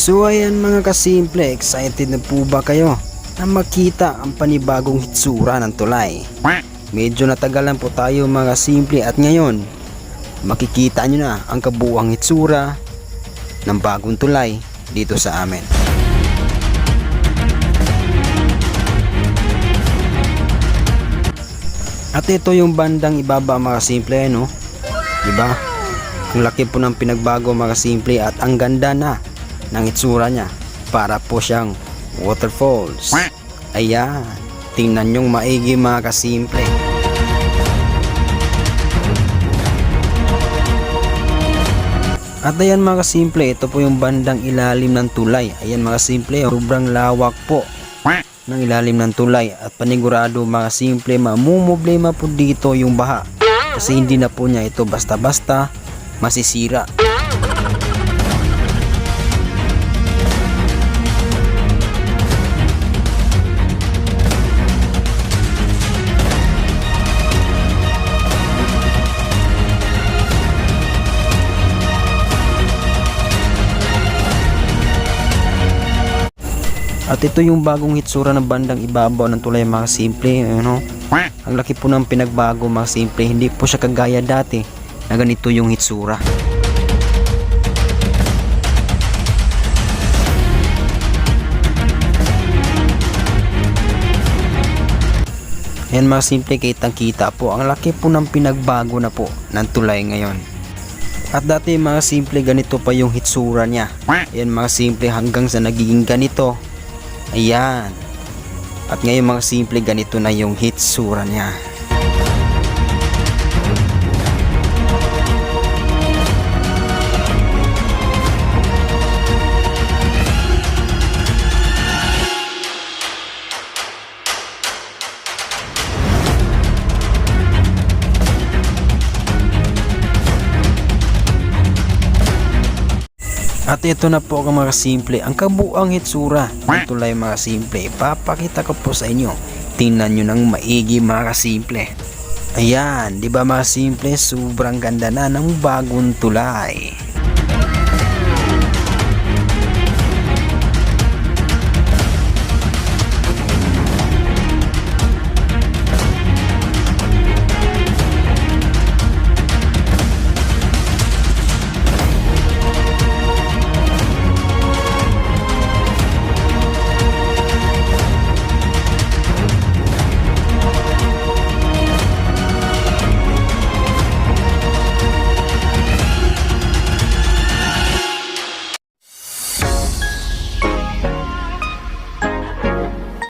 So ayan mga kasimple, excited na po ba kayo na makita ang panibagong hitsura ng tulay? Medyo natagalan po tayo mga simple at ngayon makikita nyo na ang kabuang hitsura ng bagong tulay dito sa amin. At ito yung bandang ibaba mga simple no? Diba? Ang laki po ng pinagbago mga simple at ang ganda na ng itsura niya para po siyang waterfalls. Ayan, tingnan nyong maigi mga kasimple. At ayan mga kasimple, ito po yung bandang ilalim ng tulay. Ayan mga simple, sobrang lawak po ng ilalim ng tulay at panigurado mga simple mamumblema po dito yung baha kasi hindi na po niya ito basta-basta masisira. At ito yung bagong hitsura ng bandang ibabaw ng tulay mga simple, ano? Ang laki po ng pinagbago mga simple, hindi po siya kagaya dati na ganito yung hitsura. Yan mga simple kitang kita po, ang laki po ng pinagbago na po ng tulay ngayon. At dati mga simple ganito pa yung hitsura niya. Yan mga simple hanggang sa nagiging ganito. Ayan. At ngayon mga simple ganito na yung hitsura niya. At ito na po ang mga simple, ang kabuang hitsura ng tulay mga simple. Ipapakita ko po sa inyo. Tingnan nyo ng maigi mga simple. Ayan, di ba mga simple, sobrang ganda na ng bagong tulay.